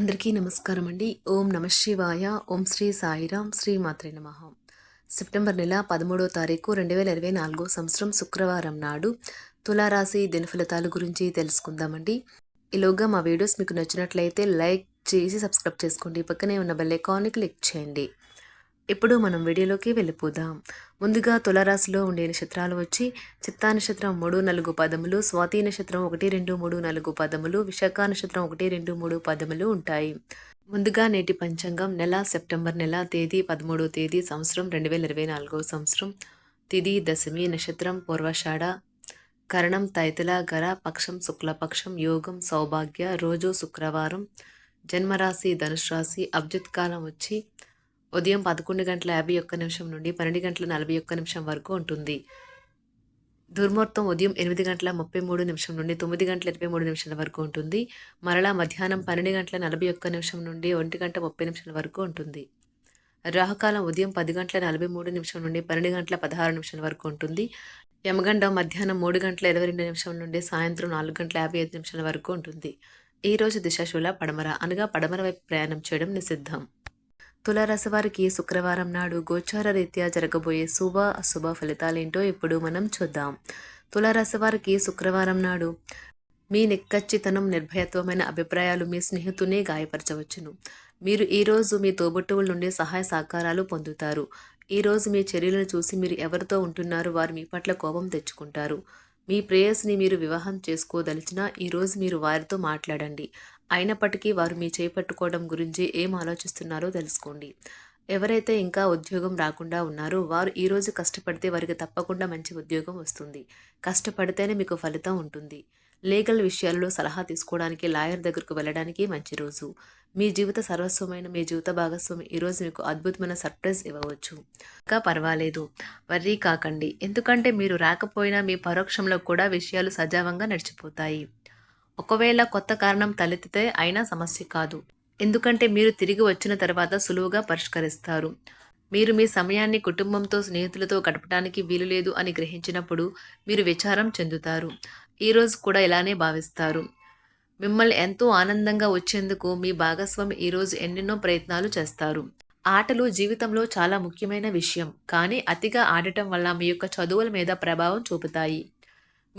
అందరికీ నమస్కారం అండి. ఓం నమ శివాయ. ఓం శ్రీ సాయిరాం. శ్రీ మాత్రే నమ. సెప్టెంబర్ నెల పదమూడో తారీఖు రెండు వేల ఇరవై నాలుగో సంవత్సరం శుక్రవారం నాడు తులారాశి దినఫలితాల గురించి తెలుసుకుందామండి. ఈలోగా మా వీడియోస్ మీకు నచ్చినట్లయితే లైక్ చేసి సబ్స్క్రైబ్ చేసుకోండి. పక్కనే ఉన్న బెల్ ఐకాన్ని క్లిక్ చేయండి. ఇప్పుడు మనం వీడియోలోకి వెళ్ళిపోదాం. ముందుగా తులారాశిలో ఉండే నక్షత్రాలు వచ్చి చిత్తా నక్షత్రం మూడు నాలుగు పదములు స్వాతి నక్షత్రం ఒకటి రెండు మూడు నాలుగు పదములు విశాఖ నక్షత్రం ఒకటి రెండు మూడు పదములు ఉంటాయి. ముందుగా నేటి పంచాంగం నెల సెప్టెంబర్ నెల తేదీ పదమూడో తేదీ సంవత్సరం రెండు వేల ఇరవై నాలుగో సంవత్సరం. తిది దశమి నక్షత్రం పూర్వషాఢ. కరణం తైతల గర పక్షం శుక్లపక్షం యోగం సౌభాగ్య రోజు శుక్రవారం. జన్మరాశి ధనుసు రాశి అబ్జిత్ కాలం వచ్చి ఉదయం పదకొండు గంటల యాభై ఒక్క నిమిషం నుండి పన్నెండు గంటల నలభై ఒక్క నిమిషం వరకు ఉంటుంది. దుర్ముహూర్తం ఉదయం ఎనిమిది గంటల ముప్పై మూడు నిమిషం నుండి తొమ్మిది గంటల ఇరవై మూడు నిమిషాల వరకు ఉంటుంది. మరలా మధ్యాహ్నం పన్నెండు గంటల నలభై ఒక్క నిమిషం నుండి ఒంటి గంట ముప్పై నిమిషాల వరకు ఉంటుంది. రాహుకాలం ఉదయం పది గంటల నలభై మూడు నిమిషం నుండి పన్నెండు గంటల పదహారు నిమిషాల వరకు ఉంటుంది. యమగండం మధ్యాహ్నం మూడు గంటల ఇరవై రెండు నిమిషం నుండి సాయంత్రం నాలుగు గంటల యాభై ఐదు నిమిషాల వరకు ఉంటుంది. ఈరోజు దిశాశూల పడమర అనగా పడమర వైపు ప్రయాణం చేయడం నిషిద్ధం. తులారాశి వారికి శుక్రవారం నాడు గోచార రీత్యా జరగబోయే శుభ అశుభ ఫలితాలేంటో ఇప్పుడు మనం చూద్దాం. తులారాశి వారికి శుక్రవారం నాడు మీ నిక్కచ్చితనం నిర్భయత్వమైన అభిప్రాయాలు మీ స్నేహితునే గాయపరచవచ్చును. మీరు ఈరోజు మీ తోబుట్టువుల నుండి సహాయ సహకారాలు పొందుతారు. ఈరోజు మీ చర్యలను చూసి మీరు ఎవరితో ఉంటున్నారు వారు మీ పట్ల కోపం తెచ్చుకుంటారు. మీ ప్రేయస్ని మీరు వివాహం చేసుకోదలిచినా ఈరోజు మీరు వారితో మాట్లాడండి. అయినప్పటికీ వారు మీ చేపట్టుకోవడం గురించి ఏం ఆలోచిస్తున్నారో తెలుసుకోండి. ఎవరైతే ఇంకా ఉద్యోగం రాకుండా ఉన్నారో వారు ఈరోజు కష్టపడితే వారికి తప్పకుండా మంచి ఉద్యోగం వస్తుంది. కష్టపడితేనే మీకు ఫలితం ఉంటుంది. లీగల్ విషయాలలో సలహా తీసుకోవడానికి లాయర్ దగ్గరకు వెళ్ళడానికి మంచి రోజు. మీ జీవిత సర్వస్వమైన మీ జీవిత భాగస్వామి ఈరోజు మీకు అద్భుతమైన సర్ప్రైజ్ ఇవ్వవచ్చు. ఇంకా పర్వాలేదు. వర్రీ కాకండి. ఎందుకంటే మీరు రాకపోయినా మీ పరోక్షంలో కూడా విషయాలు సజావంగా నడిచిపోతాయి. ఒకవేళ కొత్త కారణం తలెత్తితే అయినా సమస్య కాదు. ఎందుకంటే మీరు తిరిగి వచ్చిన తర్వాత సులువుగా పరిష్కరిస్తారు. మీరు మీ సమయాన్ని కుటుంబంతో స్నేహితులతో గడపడానికి వీలు లేదు అని గ్రహించినప్పుడు మీరు విచారం చెందుతారు. ఈరోజు కూడా ఇలానే భావిస్తారు. మిమ్మల్ని ఎంతో ఆనందంగా వచ్చేందుకు మీ భాగస్వామి ఈరోజు ఎన్నెన్నో ప్రయత్నాలు చేస్తారు. ఆటలు జీవితంలో చాలా ముఖ్యమైన విషయం. కానీ అతిగా ఆడటం వల్ల మీ యొక్క చదువుల మీద ప్రభావం చూపుతాయి.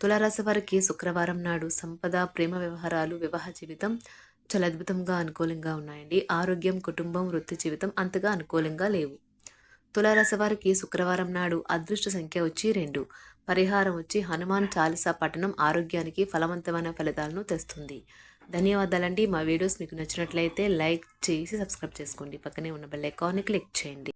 తులారాశి వారికి శుక్రవారం నాడు సంపద ప్రేమ వ్యవహారాలు వివాహ జీవితం చాలా అద్భుతంగా అనుకూలంగా ఉన్నాయండి. ఆరోగ్యం కుటుంబం వృత్తి జీవితం అంతగా అనుకూలంగా లేవు. తులారాశి వారికి శుక్రవారం నాడు అదృష్ట సంఖ్య వచ్చి రెండు. పరిహారం వచ్చి హనుమాన్ చాలీసా పఠనం ఆరోగ్యానికి ఫలవంతమైన ఫలితాలను తెస్తుంది. ధన్యవాదాలండి. మా వీడియోస్ మీకు నచ్చినట్లయితే లైక్ చేసి సబ్స్క్రైబ్ చేసుకోండి. పక్కనే ఉన్న బెల్ ఐకాన్ని క్లిక్ చేయండి.